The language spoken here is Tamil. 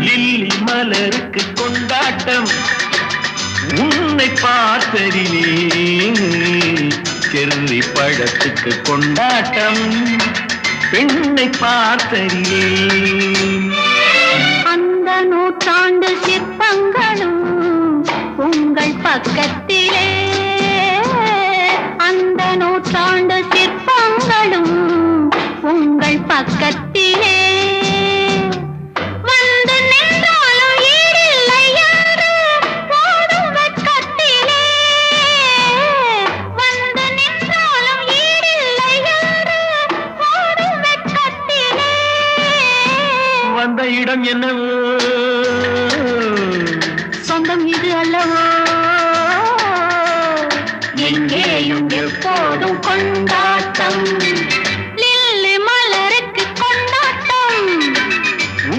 லில்லி மலருக்கு கொண்டாட்டம். உன்னை பார்த்ததிலே செர்ரி படத்துக்கு கொண்டாட்டம். பெண்ணை பார்த்ததிலே அந்த நூற்றாண்டு சிற்பங்களும் உங்கள் பக்கத்திலே. அந்த நூற்றாண்டு சிற்பங்களும் உங்கள் பக்கத்தில் வந்த இடம் என்னவோ சொந்தம் இது அல்லவோ? எங்கேயும் எப்போதும் கொண்டாட்டம்.